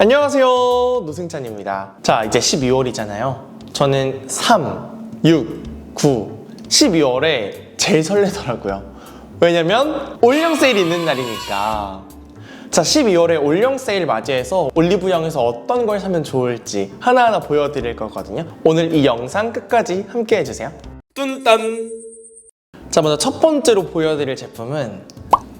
안녕하세요. 노승찬입니다. 자 이제 12월이잖아요. 저는 3, 6, 9, 12월에 제일 설레더라고요. 왜냐면 올영 세일이 있는 날이니까. 자 12월에 올영 세일 맞이해서 올리브영에서 어떤 걸 사면 좋을지 하나하나 보여드릴 거거든요. 오늘 이 영상 끝까지 함께 해주세요. 뚠딴. 자 먼저 첫 번째로 보여드릴 제품은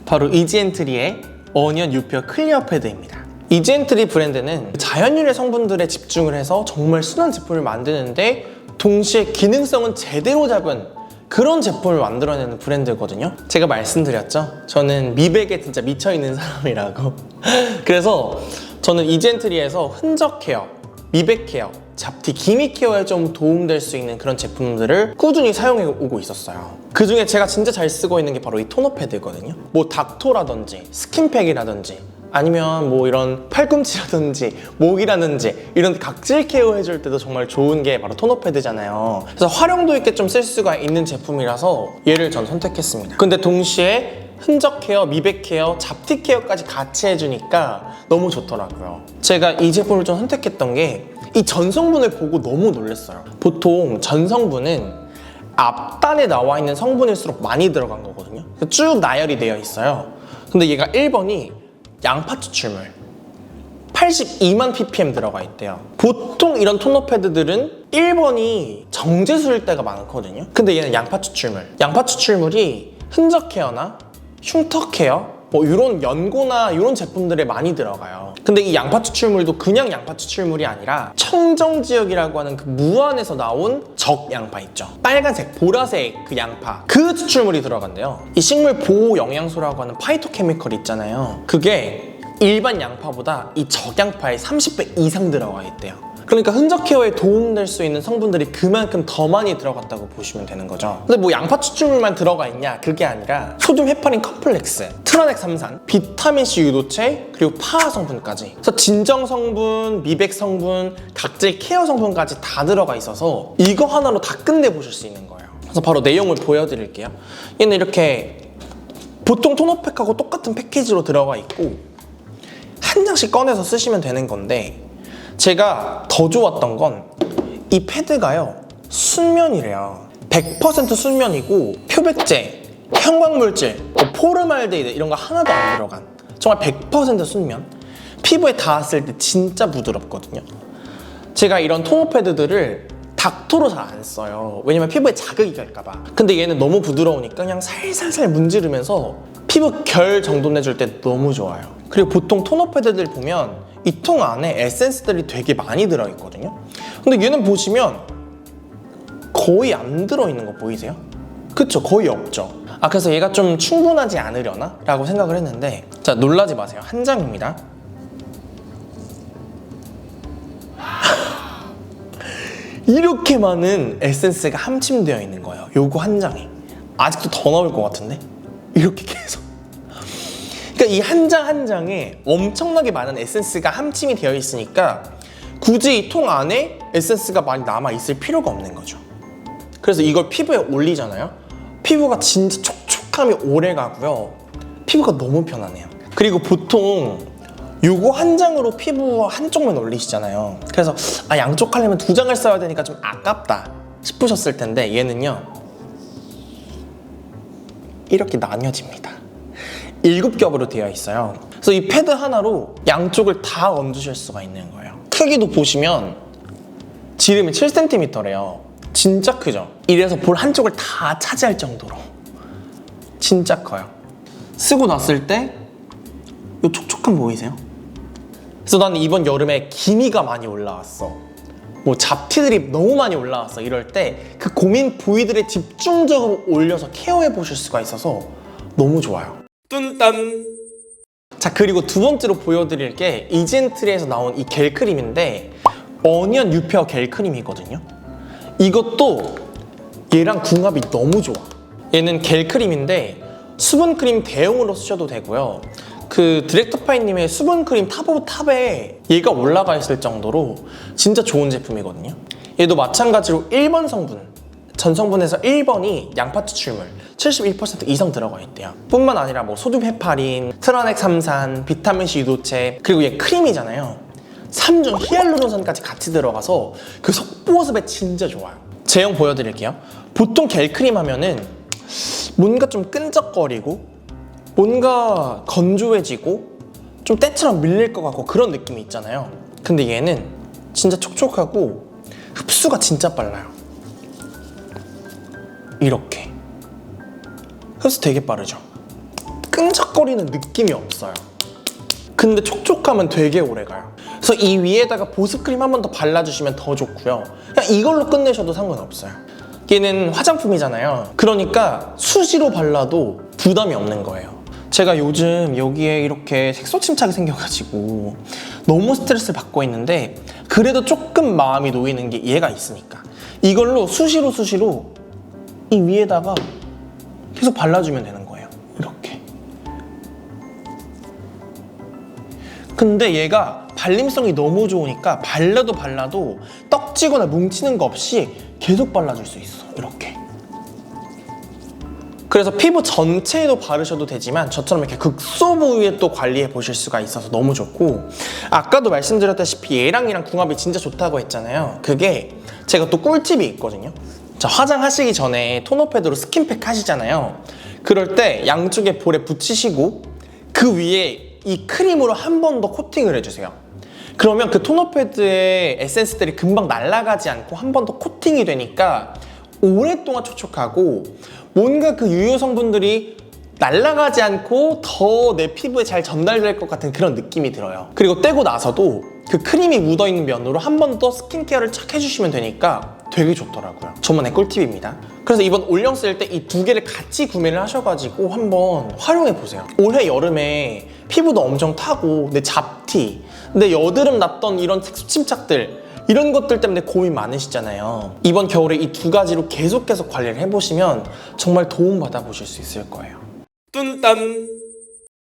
바로 이지엔트리의 어니언 유표 클리어 패드입니다. 이지엔트리 브랜드는 자연유래 성분들에 집중을 해서 정말 순한 제품을 만드는데 동시에 기능성은 제대로 잡은 그런 제품을 만들어내는 브랜드거든요. 제가 말씀드렸죠. 저는 미백에 진짜 미쳐있는 사람이라고. 그래서 저는 이지엔트리에서 흔적 케어, 미백 케어, 잡티, 기미 케어에 좀 도움될 수 있는 그런 제품들을 꾸준히 사용해 오고 있었어요. 그 중에 제가 진짜 잘 쓰고 있는 게 바로 이 토너 패드거든요. 뭐 닥토라든지 스킨팩이라든지 아니면 뭐 이런 팔꿈치라든지 목이라든지 이런 각질 케어 해줄 때도 정말 좋은 게 바로 토너 패드잖아요. 그래서 활용도 있게 좀 쓸 수가 있는 제품이라서 얘를 전 선택했습니다. 근데 동시에 흔적 케어, 미백 케어, 잡티 케어까지 같이 해주니까 너무 좋더라고요. 제가 이 제품을 좀 선택했던 게 이 전성분을 보고 너무 놀랐어요. 보통 전성분은 앞단에 나와 있는 성분일수록 많이 들어간 거거든요. 쭉 나열이 되어 있어요. 근데 얘가 1번이 양파 추출물. 82만 ppm 들어가 있대요. 보통 이런 토너 패드들은 1번이 정제수일 때가 많거든요. 근데 얘는 양파 추출물. 양파 추출물이 흔적 케어나 흉터 케어 뭐 이런 연고나 이런 제품들에 많이 들어가요. 근데 이 양파 추출물도 그냥 양파 추출물이 아니라 청정 지역이라고 하는 그 무안에서 나온 적 양파 있죠. 빨간색, 보라색 그 양파 그 추출물이 들어간대요. 이 식물 보호 영양소라고 하는 파이토케미컬 있잖아요. 그게 일반 양파보다 이 적양파에 30배 이상 들어가 있대요. 그러니까 흔적 케어에 도움될 수 있는 성분들이 그만큼 더 많이 들어갔다고 보시면 되는 거죠. 근데 뭐 양파 추출물만 들어가 있냐? 그게 아니라 소듐 헤파린 컴플렉스, 트라넥 삼산, 비타민 C 유도체, 그리고 파화 성분까지. 그래서 진정 성분, 미백 성분, 각질 케어 성분까지 다 들어가 있어서 이거 하나로 다 끝내 보실 수 있는 거예요. 그래서 바로 내용을 보여드릴게요. 얘는 이렇게 보통 토너팩하고 똑같은 패키지로 들어가 있고 한 장씩 꺼내서 쓰시면 되는 건데 제가 더 좋았던 건 이 패드가요 순면이래요. 100% 순면이고 표백제, 형광물질, 뭐 포르말데이드 이런 거 하나도 안 들어간 정말 100% 순면. 피부에 닿았을 때 진짜 부드럽거든요. 제가 이런 토너 패드들을 닥토로 잘 안 써요. 왜냐면 피부에 자극이 갈까봐. 근데 얘는 너무 부드러우니까 그냥 살살살 문지르면서 피부 결 정돈 내줄 때 너무 좋아요. 그리고 보통 토너 패드들 보면 이 통 안에 에센스들이 되게 많이 들어있거든요. 근데 얘는 보시면 거의 안 들어있는 거 보이세요? 그쵸 거의 없죠. 아 그래서 얘가 좀 충분하지 않으려나? 라고 생각을 했는데 자 놀라지 마세요. 한 장입니다. 이렇게 많은 에센스가 함침되어 있는 거예요. 요거 한 장에 아직도 더 나올 것 같은데? 이렇게 계속 그러니까 이 한장한 장에 엄청나게 많은 에센스가 함침이 되어 있으니까 굳이 이 통 안에 에센스가 많이 남아 있을 필요가 없는 거죠. 그래서 이걸 피부에 올리잖아요. 피부가 진짜 촉촉함이 오래 가고요. 피부가 너무 편하네요. 그리고 보통 요거 한 장으로 피부 한쪽만 올리시잖아요. 그래서 아 양쪽 하려면 두 장을 써야 되니까 좀 아깝다 싶으셨을 텐데 얘는요 이렇게 나뉘어집니다. 일곱 겹으로 되어 있어요. 그래서 이 패드 하나로 양쪽을 다 얹으실 수가 있는 거예요. 크기도 보시면 지름이 7cm래요. 진짜 크죠? 이래서 볼 한쪽을 다 차지할 정도로 진짜 커요. 쓰고 났을 때 이 촉촉함 보이세요? 그래서 나는 이번 여름에 기미가 많이 올라왔어. 뭐 잡티들이 너무 많이 올라왔어. 이럴 때 그 고민 부위들에 집중적으로 올려서 케어해 보실 수가 있어서 너무 좋아요. 뚠딴. 자 그리고 두 번째로 보여드릴 게 이젠트리에서 나온 이 겔 크림인데 어니언 유페어 겔 크림이거든요. 이것도 얘랑 궁합이 너무 좋아. 얘는 겔 크림인데 수분 크림 대용으로 쓰셔도 되고요. 그 디렉터파이님의 수분 크림 탑 오브 탑에 얘가 올라가 있을 정도로 진짜 좋은 제품이거든요. 얘도 마찬가지로 1번 성분 전성분에서 1번이 양파 추출물 71% 이상 들어가 있대요. 뿐만 아니라 뭐 소듐 헤파린, 트라넥 삼산, 비타민 C 유도체 그리고 얘 크림이잖아요. 3중 히알루론산까지 같이 들어가서 그 속보습에 진짜 좋아요. 제형 보여드릴게요. 보통 겔크림 하면은 뭔가 좀 끈적거리고 뭔가 건조해지고 좀 때처럼 밀릴 것 같고 그런 느낌이 있잖아요. 근데 얘는 진짜 촉촉하고 흡수가 진짜 빨라요. 이렇게 흡수 되게 빠르죠. 끈적거리는 느낌이 없어요. 근데 촉촉하면 되게 오래 가요. 그래서 이 위에다가 보습크림 한 번 더 발라주시면 더 좋고요. 그냥 이걸로 끝내셔도 상관없어요. 얘는 화장품이잖아요. 그러니까 수시로 발라도 부담이 없는 거예요. 제가 요즘 여기에 이렇게 색소 침착이 생겨가지고 너무 스트레스를 받고 있는데 그래도 조금 마음이 놓이는 게 얘가 있으니까 이걸로 수시로 수시로 이 위에다가 계속 발라주면 되는 거예요. 이렇게. 근데 얘가 발림성이 너무 좋으니까 발라도 발라도 떡지거나 뭉치는 거 없이 계속 발라줄 수 있어. 이렇게. 그래서 피부 전체에도 바르셔도 되지만 저처럼 이렇게 극소 부위에 또 관리해 보실 수가 있어서 너무 좋고 아까도 말씀드렸다시피 얘랑 얘랑 궁합이 진짜 좋다고 했잖아요. 그게 제가 또 꿀팁이 있거든요. 자, 화장하시기 전에 토너 패드로 스킨팩 하시잖아요. 그럴 때 양쪽에 볼에 붙이시고 그 위에 이 크림으로 한 번 더 코팅을 해주세요. 그러면 그 토너 패드의 에센스들이 금방 날아가지 않고 한 번 더 코팅이 되니까 오랫동안 촉촉하고 뭔가 그 유효 성분들이 날아가지 않고 더 내 피부에 잘 전달될 것 같은 그런 느낌이 들어요. 그리고 떼고 나서도 그 크림이 묻어있는 면으로 한 번 더 스킨케어를 착 해주시면 되니까 되게 좋더라고요. 저만의 꿀팁입니다. 그래서 이번 올영 쓸 때 이 두 개를 같이 구매를 하셔가지고 한번 활용해 보세요. 올해 여름에 피부도 엄청 타고 내 잡티, 내 여드름 났던 이런 색소 침착들 이런 것들 때문에 고민 많으시잖아요. 이번 겨울에 이 두 가지로 계속 계속 관리를 해보시면 정말 도움 받아보실 수 있을 거예요. 뚠딴.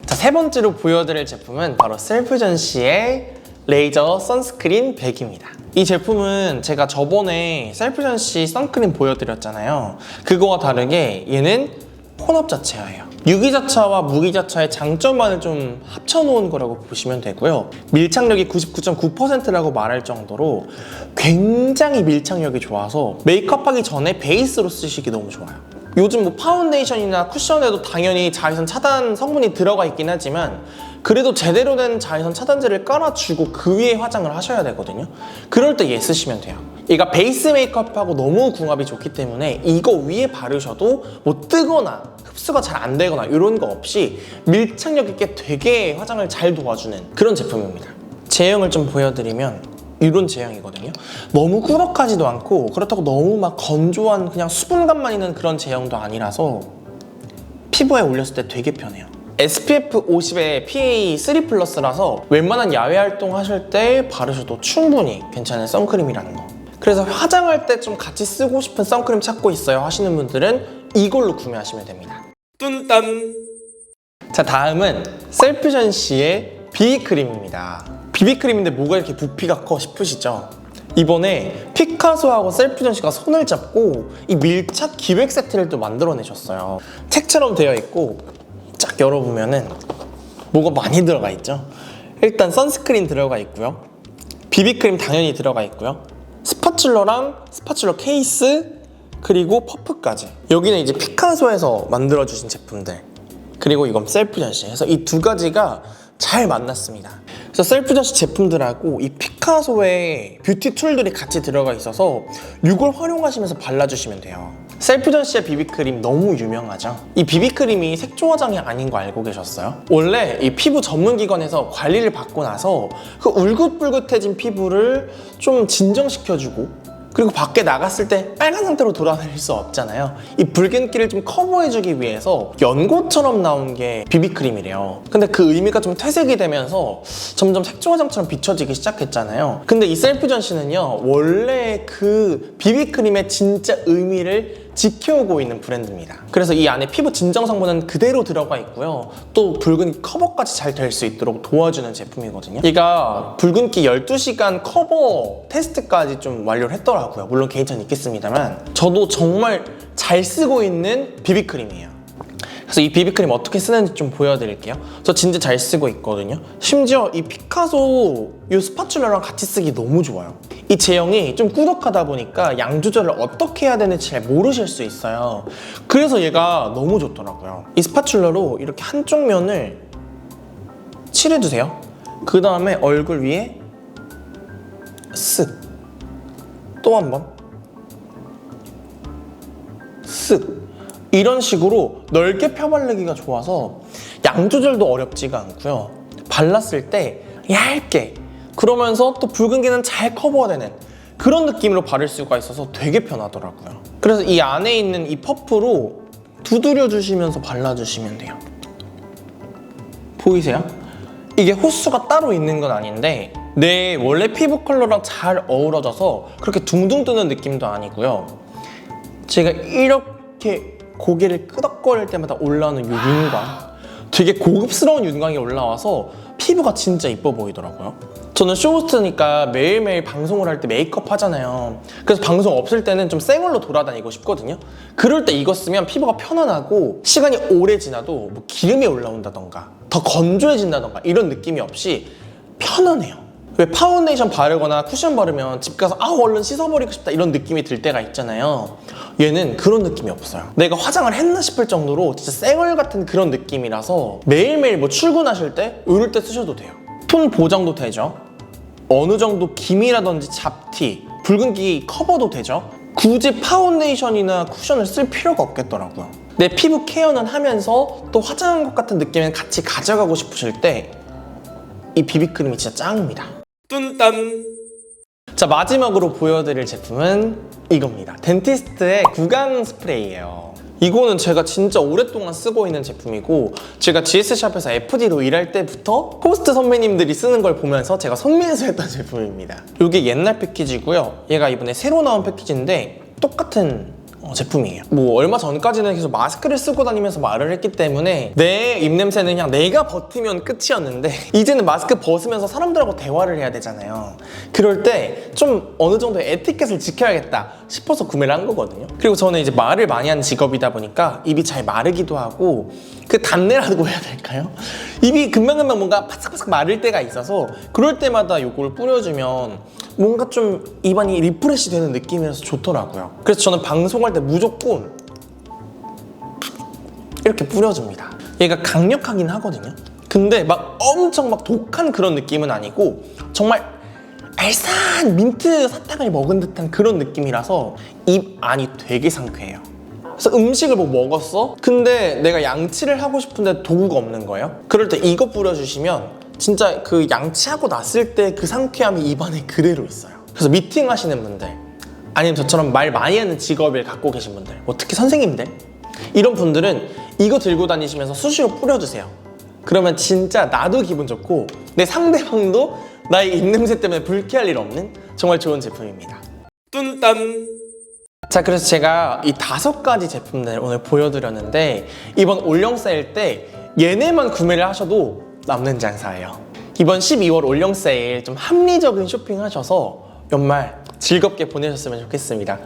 자, 세 번째로 보여드릴 제품은 바로 셀프전시의 레이저 선스크린 100입니다. 이 제품은 제가 저번에 셀프전시 선크림 보여드렸잖아요. 그거와 다르게 얘는 혼합 자체예요. 유기자차와 무기자차의 장점만을 좀 합쳐놓은 거라고 보시면 되고요. 밀착력이 99.9%라고 말할 정도로 굉장히 밀착력이 좋아서 메이크업하기 전에 베이스로 쓰시기 너무 좋아요. 요즘 뭐 파운데이션이나 쿠션에도 당연히 자외선 차단 성분이 들어가 있긴 하지만 그래도 제대로 된 자외선 차단제를 깔아주고 그 위에 화장을 하셔야 되거든요. 그럴 때 얘 쓰시면 돼요. 얘가 베이스 메이크업하고 너무 궁합이 좋기 때문에 이거 위에 바르셔도 뭐 뜨거나 흡수가 잘 안 되거나 이런 거 없이 밀착력 있게 되게 화장을 잘 도와주는 그런 제품입니다. 제형을 좀 보여드리면 이런 제형이거든요. 너무 꾸덕하지도 않고 그렇다고 너무 막 건조한 그냥 수분감만 있는 그런 제형도 아니라서 피부에 올렸을 때 되게 편해요. SPF 50에 PA 3 플러스라서 웬만한 야외 활동 하실 때 바르셔도 충분히 괜찮은 선크림이라는 거. 그래서 화장할 때 좀 같이 쓰고 싶은 선크림 찾고 있어요 하시는 분들은 이걸로 구매하시면 됩니다. 뚠딴. 자 다음은 셀프전시의 비비크림입니다. 비비크림인데 뭐가 이렇게 부피가 커 싶으시죠? 이번에 피카소하고 셀프전시가 손을 잡고 이 밀착 기획 세트를 또 만들어내셨어요. 책처럼 되어 있고 쫙 열어보면은 뭐가 많이 들어가 있죠. 일단 선스크린 들어가 있고요. 비비크림 당연히 들어가 있고요. 스파츌러랑 스파츌러 케이스 그리고 퍼프까지. 여기는 이제 피카소에서 만들어주신 제품들. 그리고 이건 셀프 전시. 해서 이 두 가지가 잘 만났습니다. 그래서 셀프전시 제품들하고 이 피카소의 뷰티 툴들이 같이 들어가 있어서 이걸 활용하시면서 발라주시면 돼요. 셀프전시의 비비크림 너무 유명하죠? 이 비비크림이 색조 화장이 아닌 거 알고 계셨어요? 원래 이 피부 전문 기관에서 관리를 받고 나서 그 울긋불긋해진 피부를 좀 진정시켜주고 그리고 밖에 나갔을 때 빨간 상태로 돌아다닐 수 없잖아요. 이 붉은기를 좀 커버해주기 위해서 연고처럼 나온 게 비비크림이래요. 근데 그 의미가 좀 퇴색이 되면서 점점 색조 화장처럼 비춰지기 시작했잖아요. 근데 이 셀프 전시는요, 원래 그 비비크림의 진짜 의미를 지켜오고 있는 브랜드입니다. 그래서 이 안에 피부 진정 성분은 그대로 들어가 있고요. 또 붉은 커버까지 잘 될 수 있도록 도와주는 제품이거든요. 얘가 붉은기 12시간 커버 테스트까지 좀 완료를 했더라고요. 물론 개인차는 있겠습니다만 저도 정말 잘 쓰고 있는 비비크림이에요. 그래서 이 비비크림 어떻게 쓰는지 좀 보여드릴게요. 저 진짜 잘 쓰고 있거든요. 심지어 이 피카소 이 스파츌러랑 같이 쓰기 너무 좋아요. 이 제형이 좀 꾸덕하다 보니까 양 조절을 어떻게 해야 되는지 잘 모르실 수 있어요. 그래서 얘가 너무 좋더라고요. 이 스파츌러로 이렇게 한쪽 면을 칠해주세요. 그 다음에 얼굴 위에 쓱. 또 한 번. 쓱. 이런 식으로 넓게 펴바르기가 좋아서 양 조절도 어렵지가 않고요. 발랐을 때 얇게 그러면서 또 붉은기는 잘 커버되는 그런 느낌으로 바를 수가 있어서 되게 편하더라고요. 그래서 이 안에 있는 이 퍼프로 두드려 주시면서 발라주시면 돼요. 보이세요? 이게 호수가 따로 있는 건 아닌데 내 원래 피부 컬러랑 잘 어우러져서 그렇게 둥둥 뜨는 느낌도 아니고요. 제가 이렇게 고개를 끄덕거릴 때마다 올라오는 이 윤광. 되게 고급스러운 윤광이 올라와서 피부가 진짜 이뻐 보이더라고요. 저는 쇼호스트니까 매일매일 방송을 할 때 메이크업 하잖아요. 그래서 방송 없을 때는 좀 쌩얼로 돌아다니고 싶거든요. 그럴 때 이거 쓰면 피부가 편안하고 시간이 오래 지나도 뭐 기름이 올라온다던가 더 건조해진다던가 이런 느낌이 없이 편안해요 왜 파운데이션 바르거나 쿠션 바르면 집 가서 아 얼른 씻어버리고 싶다. 이런 느낌이 들 때가 있잖아요. 얘는 그런 느낌이 없어요. 내가 화장을 했나 싶을 정도로 진짜 쌩얼 같은 그런 느낌이라서 매일매일 뭐 출근하실 때 이럴 때 쓰셔도 돼요. 톤 보정도 되죠. 어느 정도 기미라든지 잡티 붉은기 커버도 되죠. 굳이 파운데이션이나 쿠션을 쓸 필요가 없겠더라고요. 내 피부 케어는 하면서 또 화장한 것 같은 느낌을 같이 가져가고 싶으실 때 이 비비크림이 진짜 짱입니다 뚠딴 자 마지막으로 보여드릴 제품은 이겁니다. 덴티스트의 구강 스프레이예요. 이거는 제가 진짜 오랫동안 쓰고 있는 제품이고 제가 GS샵에서 FD로 일할 때부터 호스트 선배님들이 쓰는 걸 보면서 제가 손민수했던 제품입니다. 이게 옛날 패키지고요. 얘가 이번에 새로 나온 패키지인데 똑같은 어, 제품이에요. 뭐 얼마 전까지는 계속 마스크를 쓰고 다니면서 말을 했기 때문에 내 입냄새는 그냥 내가 버티면 끝이었는데 이제는 마스크 벗으면서 사람들하고 대화를 해야 되잖아요. 그럴 때 좀 어느 정도의 에티켓을 지켜야겠다 싶어서 구매를 한 거거든요. 그리고 저는 이제 말을 많이 하는 직업이다 보니까 입이 잘 마르기도 하고 그 단내라고 해야 될까요? 입이 금방금방 뭔가 바삭바삭 마를 때가 있어서 그럴 때마다 이걸 뿌려주면 뭔가 좀 입안이 리프레시 되는 느낌이라서 좋더라고요. 그래서 저는 방송할 때 무조건 이렇게 뿌려줍니다. 얘가 강력하긴 하거든요. 근데 막 엄청 막 독한 그런 느낌은 아니고 정말 알싸한 민트 사탕을 먹은 듯한 그런 느낌이라서 입 안이 되게 상쾌해요. 그래서 음식을 뭐 먹었어? 근데 내가 양치를 하고 싶은데 도구가 없는 거예요? 그럴 때 이거 뿌려주시면 진짜 그 양치하고 났을 때 그 상쾌함이 입안에 그대로 있어요. 그래서 미팅 하시는 분들 아니면 저처럼 말 많이 하는 직업을 갖고 계신 분들 뭐 특히 선생님들 이런 분들은 이거 들고 다니시면서 수시로 뿌려주세요. 그러면 진짜 나도 기분 좋고 내 상대방도 나의 입냄새 때문에 불쾌할 일 없는 정말 좋은 제품입니다. 뚠딴 자 그래서 제가 이 다섯 가지 제품들 오늘 보여드렸는데 이번 올영 세일 때 얘네만 구매를 하셔도 남는 장사예요. 이번 12월 올영 세일 좀 합리적인 쇼핑 하셔서 연말 즐겁게 보내셨으면 좋겠습니다